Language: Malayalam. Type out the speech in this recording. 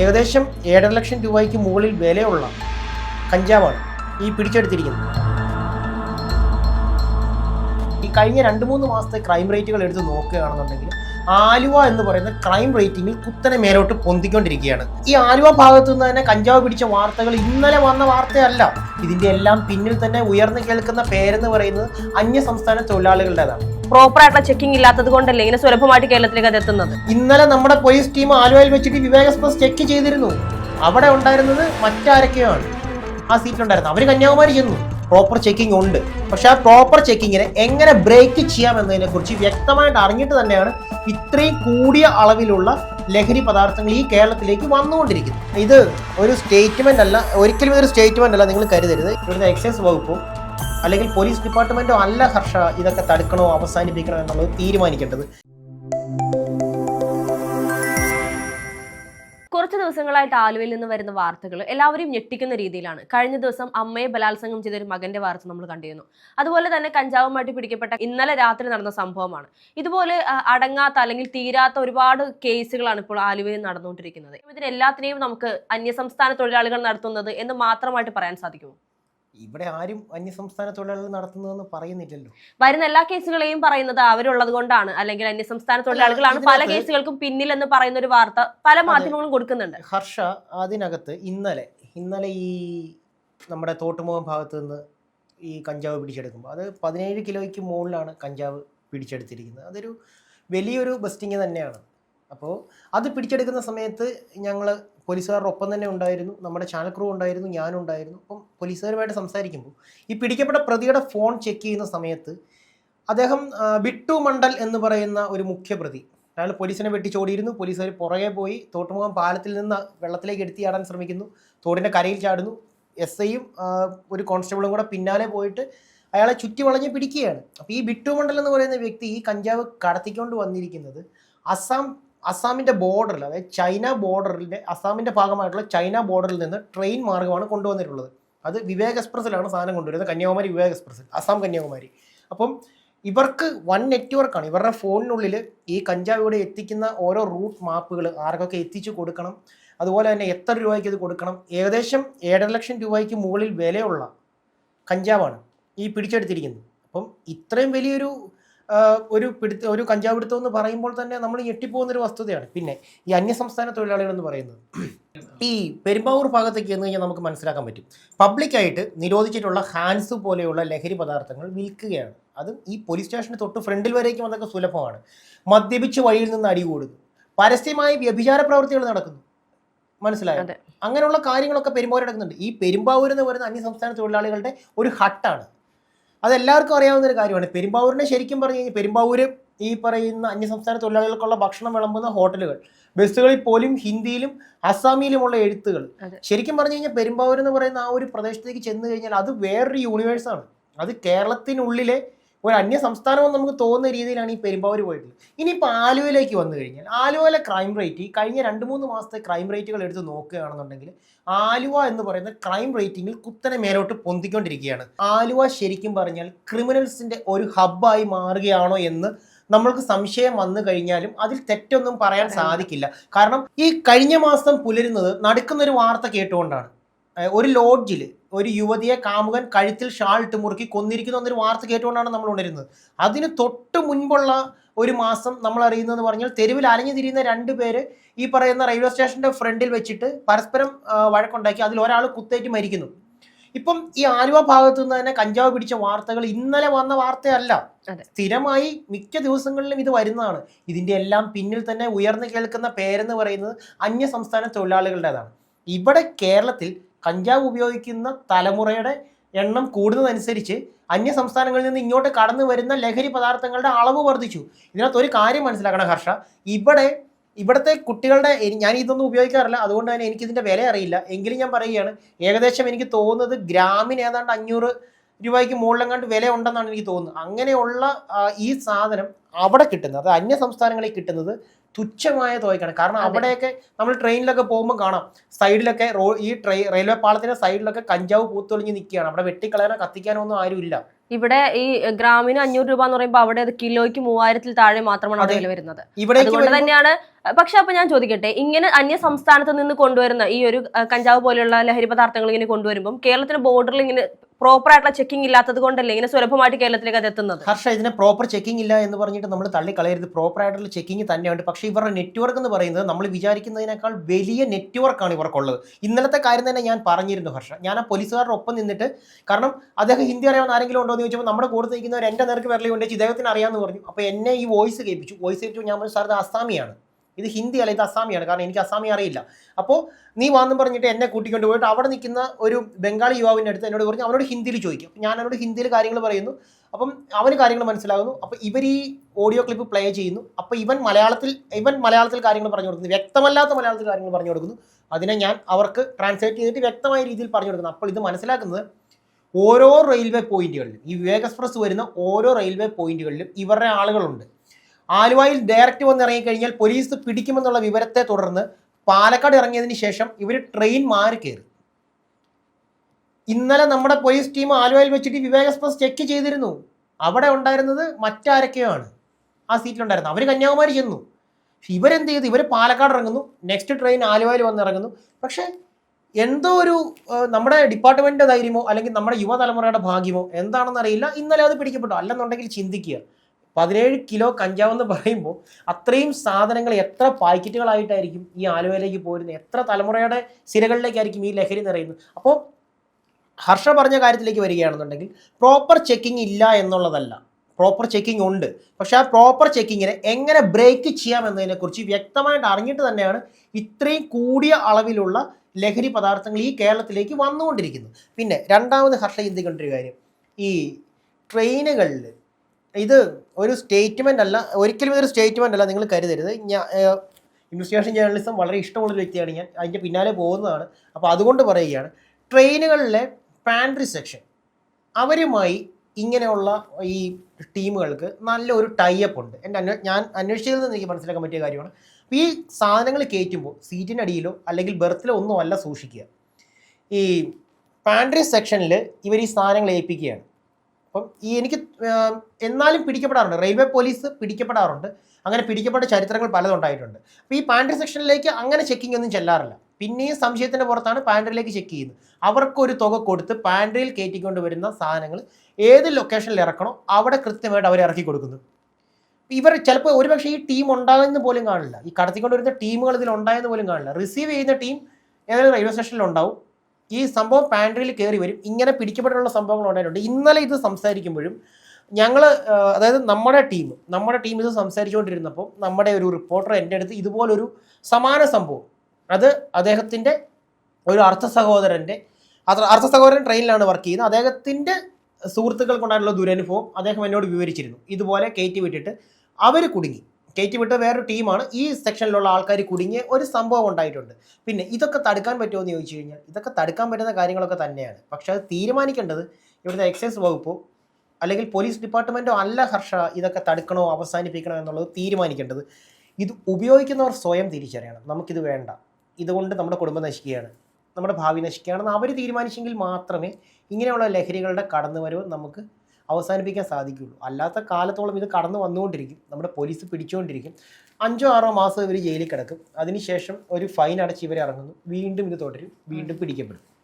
ഏകദേശം ഏഴര ലക്ഷം രൂപയ്ക്ക് മുകളിൽ വിലയുള്ള കഞ്ചാവാണ് ഈ പിടിച്ചെടുത്തിരിക്കുന്നത്. ഈ കഴിഞ്ഞ രണ്ട് മൂന്ന് മാസത്തെ ക്രൈം റേറ്റുകൾ എടുത്ത് നോക്കുകയാണെന്നുണ്ടെങ്കിൽ ആലുവ എന്ന് പറയുന്ന ക്രൈം റേറ്റിംഗിൽ കുത്തനെ മേലോട്ട് പൊന്തിക്കൊണ്ടിരിക്കുകയാണ്. ഈ ആലുവ ഭാഗത്തു നിന്ന് തന്നെ കഞ്ചാവ് പിടിച്ച വാർത്തകൾ ഇന്നലെ വന്ന വാർത്തയല്ല. ഇതിന്റെ എല്ലാം പിന്നിൽ തന്നെ ഉയർന്നു കേൾക്കുന്ന പേരെന്ന് പറയുന്നത് അന്യ സംസ്ഥാന തൊഴിലാളികളുടേതാണ്. പ്രോപ്പർ ആയിട്ടുള്ള ചെക്കിംഗ് ഇല്ലാത്തത് കൊണ്ടല്ലേ ഇങ്ങനെ സുലഭമായിട്ട് കേരളത്തിലേക്ക് അത് എത്തുന്നത്? ഇന്നലെ നമ്മുടെ പോലീസ് ടീം ആലുവയിൽ വെച്ചിട്ട് വിവേക് എക്സ്പ്രസ് ചെക്ക് ചെയ്തിരുന്നു. അവിടെ ഉണ്ടായിരുന്നത് മറ്റാരൊക്കെയാണ് ആ സീറ്റിലുണ്ടായിരുന്നത് അവർ കന്യാകുമാരി ചെന്നു. പ്രോപ്പർ ചെക്കിംഗ് ഉണ്ട്. പക്ഷെ ആ പ്രോപ്പർ ചെക്കിങ്ങിനെ എങ്ങനെ ബ്രേക്ക് ചെയ്യാം എന്നതിനെ കുറിച്ച് വ്യക്തമായിട്ട് അറിഞ്ഞിട്ട് തന്നെയാണ് ഇത്രയും കൂടിയ അളവിലുള്ള ലഹരി പദാർത്ഥങ്ങൾ ഈ കേരളത്തിലേക്ക് വന്നുകൊണ്ടിരിക്കുന്നത്. ഇത് ഒരു സ്റ്റേറ്റ്മെന്റ് അല്ല ഒരിക്കലും ഇതൊരു സ്റ്റേറ്റ്മെന്റ് അല്ല നിങ്ങൾ കരുതരുത്. ഇവിടുത്തെ എക്സൈസ് വകുപ്പോ അല്ലെങ്കിൽ പോലീസ് ഡിപ്പാർട്ട്മെന്റോ അല്ല ഹർഷ ഇതൊക്കെ തടുക്കണോ അവസാനിപ്പിക്കണോ എന്നുള്ളത് തീരുമാനിക്കേണ്ടത് ദിവസങ്ങളായിട്ട് ആലുവയിൽ നിന്ന് വരുന്ന വാർത്തകൾ എല്ലാവരെയും ഞെട്ടിക്കുന്ന രീതിയിലാണ്. കഴിഞ്ഞ ദിവസം അമ്മയെ ബലാത്സംഗം ചെയ്ത ഒരു മകന്റെ വാർത്ത നമ്മൾ കണ്ടിരുന്നു. അതുപോലെ തന്നെ കഞ്ചാവുമായിട്ട് പിടിക്കപ്പെട്ട ഇന്നലെ രാത്രി നടന്ന സംഭവമാണ്. ഇതുപോലെ അടങ്ങാത്ത അല്ലെങ്കിൽ തീരാത്ത ഒരുപാട് കേസുകളാണ് ഇപ്പോൾ ആലുവയിൽ നടന്നുകൊണ്ടിരിക്കുന്നത്. ഇതിനെല്ലാത്തിനെയും നമുക്ക് അന്യസംസ്ഥാന തൊഴിലാളികൾ നടത്തുന്നത് എന്ന് മാത്രമായിട്ട് പറയാൻ സാധിക്കുമോ? ഇവിടെ ആരും അന്യസംസ്ഥാന തൊഴിലാളികൾ നടത്തുന്നതെന്ന് പറയുന്നില്ലല്ലോ. വരുന്ന എല്ലാ കേസുകളെയും പറയുന്നത് അവരുള്ളത് കൊണ്ടാണ്. അല്ലെങ്കിൽ അന്യസംസ്ഥാന തൊഴിലാളികളാണ് പല കേസുകൾക്കും പിന്നിൽ എന്ന് പറയുന്ന ഒരു വാർത്ത പല മാധ്യമങ്ങളും കൊടുക്കുന്നുണ്ട്. ഹർഷ അതിനകത്ത് ഇന്നലെ ഇന്നലെ ഈ നമ്മുടെ തോട്ടുമുഖം ഭാഗത്ത് നിന്ന് ഈ കഞ്ചാവ് പിടിച്ചെടുക്കുമ്പോൾ അത് പതിനേഴ് കിലോയ്ക്ക് മുകളിലാണ് കഞ്ചാവ് പിടിച്ചെടുത്തിരിക്കുന്നത്. അതൊരു വലിയൊരു ബസ്റ്റിങ് തന്നെയാണ്. അപ്പോൾ അത് പിടിച്ചെടുക്കുന്ന സമയത്ത് ഞങ്ങൾ പോലീസുകാരുടെ ഒപ്പം തന്നെ ഉണ്ടായിരുന്നു. നമ്മുടെ ചാനൽ ക്രൂ ഉണ്ടായിരുന്നു ഞാനും ഉണ്ടായിരുന്നു. അപ്പം പോലീസുകാരുമായിട്ട് സംസാരിക്കുമ്പോൾ ഈ പിടിക്കപ്പെട്ട പ്രതിയുടെ ഫോൺ ചെക്ക് ചെയ്യുന്ന സമയത്ത് അദ്ദേഹം ബിട്ടു മണ്ഡൽ എന്ന് പറയുന്ന ഒരു മുഖ്യപ്രതി. അയാൾ പോലീസിനെ വെട്ടിച്ചോടിയിരുന്നു പോലീസുകാർ പുറകെ പോയി തോട്ടുമുഖം പാലത്തിൽ നിന്ന് വെള്ളത്തിലേക്ക് എടുത്തിയാടാൻ ശ്രമിക്കുന്നു. തോടിന്റെ കരയിൽ ചാടുന്നു. എസ് ഐയും ഒരു കോൺസ്റ്റബിളും കൂടെ പിന്നാലെ പോയിട്ട് അയാളെ ചുറ്റി വളഞ്ഞ് പിടിക്കുകയാണ്. അപ്പോൾ ഈ ബിട്ടു മണ്ഡൽ എന്ന് പറയുന്ന വ്യക്തി ഈ കഞ്ചാവ് കടത്തിക്കൊണ്ട് വന്നിരിക്കുന്നത് അസം അസാമിന്റെ ബോർഡറിൽ അതായത് ചൈന ബോർഡറിന്റെ അസാമിന്റെ ഭാഗമായിട്ടുള്ള ചൈന ബോർഡറിൽ നിന്ന് ട്രെയിൻ മാർഗമാണ് കൊണ്ടുവന്നിട്ടുള്ളത്. അത് വിവേക് എക്സ്പ്രസ്സിലാണ് സാധനം കൊണ്ടുവരുന്നത്. കന്യാകുമാരി വിവേക് എക്സ്പ്രസ്സിൽ അസാം കന്യാകുമാരി. അപ്പം ഇവർക്ക് വൺ നെറ്റ്വർക്കാണ് ഇവരുടെ ഫോണിനുള്ളിൽ ഈ കഞ്ചാവ് ഇവിടെ എത്തിക്കുന്ന ഓരോ റൂട്ട് മാപ്പുകൾ ആർക്കൊക്കെ എത്തിച്ചു കൊടുക്കണം. അതുപോലെ തന്നെ എത്ര രൂപയ്ക്ക് ഇത് കൊടുക്കണം. ഏകദേശം ഏഴര ലക്ഷം രൂപയ്ക്ക് മുകളിൽ വിലയുള്ള കഞ്ചാവാണ് ഈ പിടിച്ചെടുത്തിരിക്കുന്നത്. അപ്പം ഇത്രയും വലിയൊരു ഒരു പിടുത്ത ഒരു കഞ്ചാവ് പിടുത്തം എന്ന് പറയുമ്പോൾ തന്നെ നമ്മൾ ഞെട്ടിപ്പോകുന്ന ഒരു വസ്തുതയാണ്. പിന്നെ ഈ അന്യസംസ്ഥാന തൊഴിലാളികൾ എന്ന് പറയുന്നത്. ഈ പെരുമ്പാവൂർ ഭാഗത്തേക്ക് എന്ന് കഴിഞ്ഞാൽ നമുക്ക് മനസ്സിലാക്കാൻ പറ്റും. പബ്ലിക്കായിട്ട് നിരോധിച്ചിട്ടുള്ള ഹാൻസ് പോലെയുള്ള ലഹരി പദാർത്ഥങ്ങൾ വിൽക്കുകയാണ്. അതും ഈ പോലീസ് സ്റ്റേഷന് തൊട്ട് ഫ്രണ്ടിൽ വരേക്കും അതൊക്കെ സുലഭമാണ്. മദ്യപിച്ച് വഴിയിൽ നിന്ന് അടികൂടുന്നു പരസ്യമായി വ്യഭിചാര പ്രവൃത്തികൾ നടക്കുന്നു. മനസ്സിലായോ? അങ്ങനെയുള്ള കാര്യങ്ങളൊക്കെ പെരുമ്പാവൂർ നടക്കുന്നുണ്ട്. ഈ പെരുമ്പാവൂർ എന്ന് പറയുന്ന അന്യസംസ്ഥാന തൊഴിലാളികളുടെ ഒരു ഹട്ടാണ്. അതെല്ലാവർക്കും അറിയാവുന്ന ഒരു കാര്യമാണ്. പെരുമ്പാവൂരിനെ ശരിക്കും പറഞ്ഞു കഴിഞ്ഞാൽ പെരുമ്പാവൂർ ഈ പറയുന്ന അന്യസംസ്ഥാന തൊഴിലാളികൾക്കുള്ള ഭക്ഷണം വിളമ്പുന്ന ഹോട്ടലുകൾ ബസ്സുകളിൽ പോലും ഹിന്ദിയിലും അസാമിയിലുമുള്ള എഴുത്തുകൾ. ശരിക്കും പറഞ്ഞു കഴിഞ്ഞാൽ പെരുമ്പാവൂർ എന്ന് പറയുന്ന ആ ഒരു പ്രദേശത്തേക്ക് ചെന്ന് കഴിഞ്ഞാൽ അത് വേറൊരു യൂണിവേഴ്സാണ്. അത് കേരളത്തിനുള്ളിലെ ഒരു അന്യ സംസ്ഥാനമെന്ന് നമുക്ക് തോന്നുന്ന രീതിയിലാണ് ഈ പെരുമ്പാവൂർ പോയിട്ടുള്ളത് ഇനിയിപ്പോൾ ആലുവയിലേക്ക് വന്നു കഴിഞ്ഞാൽ ആലുവയിലെ ക്രൈം റേറ്റ് ഈ കഴിഞ്ഞ രണ്ട് മൂന്ന് മാസത്തെ ക്രൈം റേറ്റുകൾ എടുത്ത് നോക്കുകയാണെന്നുണ്ടെങ്കിൽ ആലുവ എന്ന് പറയുന്ന ക്രൈം റേറ്റിംഗിൽ കുത്തനെ മേലോട്ട് പൊന്തിക്കൊണ്ടിരിക്കുകയാണ്. ആലുവ ശരിക്കും പറഞ്ഞാൽ ക്രിമിനൽസിന്റെ ഒരു ഹബ്ബായി മാറുകയാണോ എന്ന് നമ്മൾക്ക് സംശയം വന്നു കഴിഞ്ഞാലും അതിൽ തെറ്റൊന്നും പറയാൻ സാധിക്കില്ല. കാരണം ഈ കഴിഞ്ഞ മാസം പുലരുന്നത് നടക്കുന്നൊരു വാർത്ത കേട്ടുകൊണ്ടാണ്. ഒരു ലോഡ്ജിൽ ഒരു യുവതിയെ കാമുകൻ കഴുത്തിൽ ഷാൾ ഇട്ട് മുറുക്കി കൊന്നിരിക്കുന്നു എന്നൊരു വാർത്ത കേട്ടുകൊണ്ടാണ് നമ്മൾ ഉണരുന്നത്. അതിന് തൊട്ട് മുൻപുള്ള ഒരു മാസം നമ്മൾ അറിയുന്നതെന്ന് പറഞ്ഞാൽ തെരുവിൽ അലഞ്ഞു തിരിയുന്ന രണ്ട് പേര് ഈ പറയുന്ന റെയിൽവേ സ്റ്റേഷന്റെ ഫ്രണ്ടിൽ വെച്ചിട്ട് പരസ്പരം വഴക്കുണ്ടാക്കി. അതിൽ ഒരാൾ കുത്തേറ്റ് മരിക്കുന്നു. ഇപ്പം ഈ ആലുവ ഭാഗത്തു നിന്ന് തന്നെ കഞ്ചാവ് പിടിച്ച വാർത്തകൾ ഇന്നലെ വന്ന വാർത്തയല്ല. സ്ഥിരമായി മിക്ക ദിവസങ്ങളിലും ഇത് വരുന്നതാണ്. ഇതിന്റെ എല്ലാം പിന്നിൽ തന്നെ ഉയർന്നു കേൾക്കുന്ന പേരെന്ന് പറയുന്നത് അന്യ സംസ്ഥാന തൊഴിലാളികളുടേതാണ്. ഇവിടെ കേരളത്തിൽ കഞ്ചാവ് ഉപയോഗിക്കുന്ന തലമുറയുടെ എണ്ണം കൂടുന്നതനുസരിച്ച് അന്യ സംസ്ഥാനങ്ങളിൽ നിന്ന് ഇങ്ങോട്ട് കടന്നു വരുന്ന ലഹരി പദാർത്ഥങ്ങളുടെ അളവ് വർദ്ധിച്ചു. ഇതിനകത്ത് ഒരു കാര്യം മനസ്സിലാക്കണം ഹർഷ. ഇവിടെ ഇവിടുത്തെ കുട്ടികളുടെ ഞാൻ ഇതൊന്നും ഉപയോഗിക്കാറില്ല. അതുകൊണ്ട് തന്നെ എനിക്കിതിന്റെ വില അറിയില്ല. എങ്കിലും ഞാൻ പറയുകയാണ് ഏകദേശം എനിക്ക് തോന്നുന്നത് ഗ്രാമിന് ഏതാണ്ട് അഞ്ഞൂറ് രൂപയ്ക്ക് മുകളിലെങ്ങാണ്ട് വില ഉണ്ടെന്നാണ് എനിക്ക് തോന്നുന്നത്. അങ്ങനെയുള്ള ഈ സാധനം അവിടെ കിട്ടുന്നത് അത് അന്യ സംസ്ഥാനങ്ങളിൽ കിട്ടുന്നത് തുച്ഛമായ തുകയ്ക്കാണ്. കാരണം അവിടെയൊക്കെ നമ്മൾ ട്രെയിനിലൊക്കെ പോകുമ്പോൾ കാണാം. സൈഡിലൊക്കെ റോ ഈ ട്രെയിൻ റെയിൽവേ പാളത്തിന്റെ സൈഡിലൊക്കെ കഞ്ചാവ് പൂത്തൊളിഞ്ഞ് നിൽക്കുകയാണ്. അവിടെ വെട്ടിക്കളയാനോ കത്തിക്കാനോ ഒന്നും ആരുമില്ല. ഇവിടെ ഈ ഗ്രാമീണ അഞ്ഞൂറ് രൂപ എന്ന് പറയുമ്പോൾ അവിടെ അത് കിലോയ്ക്ക് മൂവായിരത്തിൽ താഴെ മാത്രമാണ് അതിൽ വില വരുന്നത്. ഇവിടെ അതുകൊണ്ട് തന്നെയാണ് പക്ഷെ അപ്പൊ ഞാൻ ചോദിക്കട്ടെ ഇങ്ങനെ അന്യ സംസ്ഥാനത്ത് നിന്ന് കൊണ്ടുവരുന്ന ഈ ഒരു കഞ്ചാവ് പോലെയുള്ള ലഹരി പദാർത്ഥങ്ങൾ ഇങ്ങനെ കൊണ്ടുവരുമ്പോൾ കേരളത്തിന് ബോർഡറിൽ ഇങ്ങനെ പ്രോപ്പർ ആയിട്ടുള്ള ചെക്കിംഗ് ഇല്ലാത്തത് കൊണ്ടല്ലേ ഇങ്ങനെ സുലഭമായിട്ട് കേരളത്തിലേക്ക് അത് എത്തുന്നത്? ഹർഷ ഇതിനെ പ്രോപ്പർ ചെക്കിംഗ് ഇല്ല എന്ന് പറഞ്ഞിട്ട് നമ്മൾ തള്ളിക്കളയരുത്. പ്രോപ്പർ ആയിട്ടുള്ള ചെക്കിംഗ് തന്നെയുണ്ട്. പക്ഷേ ഇവരുടെ നെറ്റ്വർക്ക് എന്ന് പറയുന്നത് നമ്മൾ വിചാരിക്കുന്നതിനേക്കാൾ വലിയ നെറ്റ്വർക്കാണ് ഇവർക്കുള്ളത്. ഇന്നലത്തെ കാര്യം തന്നെ ഞാൻ പറഞ്ഞിരുന്നു ഹർഷ. ഞാൻ ആ പോലീസുകാരുടെ ഒപ്പം നിന്നിട്ട് കാരണം അദ്ദേഹം ഹിന്ദി അറിയാവുന്ന ആരെങ്കിലും ഉണ്ടോ എന്ന് ചോദിച്ചപ്പോൾ നമ്മുടെ കൂടെ നിൽക്കുന്നവർ എന്റെ നേർക്ക് വരലേ ഉണ്ടെങ്കിൽ ഇദ്ദേഹത്തിന് അറിയാമെന്ന് പറഞ്ഞു. അപ്പോൾ എന്നെ ഈ വോയിസ് കേൾപ്പിച്ചു. വോയിസ് കേൾപ്പിച്ചു. ഞാൻ പറഞ്ഞു സാർ ഇത് ഇത് ഹിന്ദി അല്ല ഇത് അസാമിയാണ്. കാരണം എനിക്ക് അസാമി അറിയില്ല. അപ്പോൾ നീ വാന്നും പറഞ്ഞിട്ട് എന്നെ കൂട്ടിക്കൊണ്ട് പോയിട്ട് അവിടെ നിൽക്കുന്ന ഒരു ബംഗാളി യുവാവിന്റെ അടുത്ത് എന്നോട് പറഞ്ഞു അവനോട് ഹിന്ദിയിൽ ചോദിക്കും. ഞാൻ അവനോട് ഹിന്ദിയിൽ കാര്യങ്ങൾ പറയുന്നു. അപ്പം അവന് കാര്യങ്ങൾ മനസ്സിലാകുന്നു. അപ്പോൾ ഇവർ ഈ ഓഡിയോ ക്ലിപ്പ് പ്ലേ ചെയ്യുന്നു. അപ്പോൾ ഇവൻ മലയാളത്തിൽ ഇവൻ മലയാളത്തിൽ കാര്യങ്ങൾ പറഞ്ഞു കൊടുക്കുന്നു. വ്യക്തമല്ലാത്ത മലയാളത്തിൽ കാര്യങ്ങൾ പറഞ്ഞു കൊടുക്കുന്നു. അതിനെ ഞാൻ അവർക്ക് ട്രാൻസ്ലേറ്റ് ചെയ്തിട്ട് വ്യക്തമായ രീതിയിൽ പറഞ്ഞു കൊടുക്കുന്നു. അപ്പോൾ ഇത് മനസ്സിലാക്കുന്നത് ഓരോ റെയിൽവേ പോയിന്റുകളിലും ഈ വിവേക് എക്സ്പ്രസ് വരുന്ന ഓരോ റെയിൽവേ പോയിന്റുകളിലും ഇവരുടെ ആളുകളുണ്ട്. ആലുവയിൽ ഡയറക്റ്റ് വന്ന് ഇറങ്ങിക്കഴിഞ്ഞാൽ പോലീസ് പിടിക്കുമെന്നുള്ള വിവരത്തെ തുടർന്ന് പാലക്കാട് ഇറങ്ങിയതിന് ശേഷം ഇവർ ട്രെയിൻ മാറി കയറി. ഇന്നലെ നമ്മുടെ പോലീസ് ടീം ആലുവയിൽ വെച്ചിട്ട് വിവേക് എക്സ്പ്രസ് ചെക്ക് ചെയ്തിരുന്നു. അവിടെ ഉണ്ടായിരുന്നത് മറ്റാരൊക്കെയോ ആണ് ആ സീറ്റിലുണ്ടായിരുന്നത് അവർ കന്യാകുമാരി ചെന്നു. ഇവരെന്ത് ചെയ്തു? ഇവർ പാലക്കാട് ഇറങ്ങുന്നു. നെക്സ്റ്റ് ട്രെയിൻ ആലുവയിൽ വന്ന് ഇറങ്ങുന്നു. പക്ഷേ എന്തോ ഒരു നമ്മുടെ ഡിപ്പാർട്ട്മെന്റിന്റെ ധൈര്യമോ അല്ലെങ്കിൽ നമ്മുടെ യുവതലമുറയുടെ ഭാഗ്യമോ എന്താണെന്നറിയില്ല ഇന്നലെ അത് പിടിക്കപ്പെട്ടു. അല്ലെന്നുണ്ടെങ്കിൽ ചിന്തിക്കുക. പതിനേഴ് കിലോ കഞ്ചാവ് എന്ന് പറയുമ്പോൾ അത്രയും സാധനങ്ങൾ എത്ര പാക്കറ്റുകളായിട്ടായിരിക്കും ഈ ആലുവയിലേക്ക് പോരുന്നത്? എത്ര തലമുറയുടെ സിരകളിലേക്കായിരിക്കും ഈ ലഹരി നിറയുന്നത്? അപ്പോൾ ഹർഷ പറഞ്ഞ കാര്യത്തിലേക്ക് വരികയാണെന്നുണ്ടെങ്കിൽ പ്രോപ്പർ ചെക്കിംഗ് ഇല്ല എന്നുള്ളതല്ല. പ്രോപ്പർ ചെക്കിംഗ് ഉണ്ട്. പക്ഷെ ആ പ്രോപ്പർ ചെക്കിങ്ങിനെ എങ്ങനെ ബ്രേക്ക് ചെയ്യാം എന്നതിനെക്കുറിച്ച് വ്യക്തമായിട്ട് അറിഞ്ഞിട്ട് തന്നെയാണ് ഇത്രയും കൂടിയ അളവിലുള്ള ലഹരി പദാർത്ഥങ്ങൾ ഈ കേരളത്തിലേക്ക് വന്നുകൊണ്ടിരിക്കുന്നത്. പിന്നെ രണ്ടാമത് ഹർഷ ചിന്തിക്കേണ്ട ഒരു കാര്യം. ഈ ട്രെയിനുകളിൽ ഇത് ഒരു സ്റ്റേറ്റ്മെന്റ് അല്ല ഒരിക്കലും ഇതൊരു സ്റ്റേറ്റ്മെന്റ് അല്ല നിങ്ങൾ കരുതരുത്. ഞാൻ ഇൻവെസ്റ്റിഗേഷൻ ജേർണലിസം വളരെ ഇഷ്ടമുള്ളൊരു വ്യക്തിയാണ് ഞാൻ. അതിന്റെ പിന്നാലെ പോകുന്നതാണ്. അപ്പോൾ അതുകൊണ്ട് പറയുകയാണ് ട്രെയിനുകളിലെ പാൻട്രി സെക്ഷൻ അവരുമായി ഇങ്ങനെയുള്ള ഈ ടീമുകൾക്ക് നല്ലൊരു ടൈപ്പ് ഉണ്ട്. എന്റെ അന്വേ ഞാൻ അന്വേഷിച്ചതിൽ നിന്ന് എനിക്ക് മനസ്സിലാക്കാൻ പറ്റിയ കാര്യമാണ്. അപ്പോൾ ഈ സാധനങ്ങൾ കയറ്റുമ്പോൾ സീറ്റിനടിയിലോ അല്ലെങ്കിൽ ബെർത്തിലോ ഒന്നും അല്ല സൂക്ഷിക്കുക. ഈ പാൻട്രി സെക്ഷനിൽ ഇവർ ഈ സാധനങ്ങൾ ഏൽപ്പിക്കുകയാണ്. അപ്പം ഈ എനിക്ക് എന്നാലും പിടിക്കപ്പെടാറുണ്ട്. Railway police പിടിക്കപ്പെടാറുണ്ട്. അങ്ങനെ പിടിക്കപ്പെട്ട ചരിത്രങ്ങൾ പലതുണ്ടായിട്ടുണ്ട് അപ്പോൾ ഈ പാൻട്രി സെക്ഷനിലേക്ക് അങ്ങനെ ചെക്കിംഗ് ഒന്നും ചെല്ലാറില്ല. പിന്നെയും സംശയത്തിന്റെ പുറത്താണ് പാൻട്രിയിലേക്ക് ചെക്ക് ചെയ്യുന്നത്. അവർക്കൊരു തുക കൊടുത്ത് പാൻട്രിയിൽ കയറ്റിക്കൊണ്ട് വരുന്ന സാധനങ്ങൾ ഏത് ലൊക്കേഷനിൽ ഇറക്കണോ അവിടെ കൃത്യമായിട്ട് അവർ ഇറക്കി കൊടുക്കുന്നു. ഇവർ ചിലപ്പോൾ ഒരുപക്ഷെ ഈ ടീം ഉണ്ടാകുന്ന പോലും കാണില്ല. ഈ കടത്തിക്കൊണ്ട് വരുന്ന ടീമുകൾ ഇതിൽ ഉണ്ടായെന്ന് പോലും കാണില്ല. റിസീവ് ചെയ്യുന്ന ടീം ഏതെങ്കിലും റെയിൽവേ സ്റ്റേഷനിൽ ഉണ്ടാവും. ഈ സംഭവം പാൻട്രിയിൽ കയറി വരും. ഇങ്ങനെ പിടിക്കപ്പെട്ടുള്ള സംഭവങ്ങൾ ഉണ്ടായിട്ടുണ്ട്. ഇന്നലെ ഇത് സംസാരിക്കുമ്പോഴും ഞങ്ങൾ അതായത് നമ്മുടെ ടീം നമ്മുടെ ടീം ഇത് സംസാരിച്ചുകൊണ്ടിരുന്നപ്പോൾ നമ്മുടെ ഒരു റിപ്പോർട്ടർ എന്റെ അടുത്ത് ഇതുപോലൊരു സമാന സംഭവം. അത് അദ്ദേഹത്തിന്റെ ഒരു അർത്ഥ സഹോദരന്റെ അർത്ഥ സഹോദരൻ ട്രെയിനിലാണ് വർക്ക് ചെയ്യുന്നത്. അദ്ദേഹത്തിന്റെ സുഹൃത്തുക്കൾക്കുണ്ടായിട്ടുള്ള ദുരനുഭവം അദ്ദേഹം എന്നോട് വിവരിച്ചിരുന്നു. ഇതുപോലെ കയറ്റി വിട്ടിട്ട് അവർ കുടുങ്ങി. കയറ്റി വിട്ട വേറൊരു ടീമാണ് ഈ സെക്ഷനിലുള്ള ആൾക്കാർ കുടുങ്ങിയ ഒരു സംഭവം ഉണ്ടായിട്ടുണ്ട്. പിന്നെ ഇതൊക്കെ തടുക്കാൻ പറ്റുമോ എന്ന് ചോദിച്ചു കഴിഞ്ഞാൽ ഇതൊക്കെ തടുക്കാൻ പറ്റുന്ന കാര്യങ്ങളൊക്കെ തന്നെയാണ്. പക്ഷേ അത് തീരുമാനിക്കേണ്ടത് ഇവിടുത്തെ എക്സൈസ് വകുപ്പോ അല്ലെങ്കിൽ പോലീസ് ഡിപ്പാർട്ട്മെന്റോ അല്ല ഹർഷ ഇതൊക്കെ തടുക്കണോ അവസാനിപ്പിക്കണോ എന്നുള്ളത് തീരുമാനിക്കേണ്ടത് ഇത് ഉപയോഗിക്കുന്നവർ സ്വയം തിരിച്ചറിയണം. നമുക്കിത് വേണ്ട. ഇതുകൊണ്ട് നമ്മുടെ കുടുംബം നശിക്കുകയാണ്. നമ്മുടെ ഭാവി നശിക്കുകയാണെന്ന് അവർ തീരുമാനിച്ചെങ്കിൽ മാത്രമേ ഇങ്ങനെയുള്ള ലഹരികളുടെ കടന്നുവരവ് നമുക്ക് അവസാനിപ്പിക്കാൻ സാധിക്കുകയുള്ളൂ. അല്ലാത്ത കാലത്തോളം ഇത് കടന്നു വന്നുകൊണ്ടിരിക്കും. നമ്മുടെ പോലീസ് പിടിച്ചുകൊണ്ടിരിക്കും. അഞ്ചോ ആറോ മാസം ഇവർ ജയിലിൽ കിടക്കും. അതിനുശേഷം ഒരു ഫൈൻ അടച്ച് ഇവർ ഇറങ്ങുന്നു. വീണ്ടും ഇത് തുടരും. വീണ്ടും പിടിക്കപ്പെടും.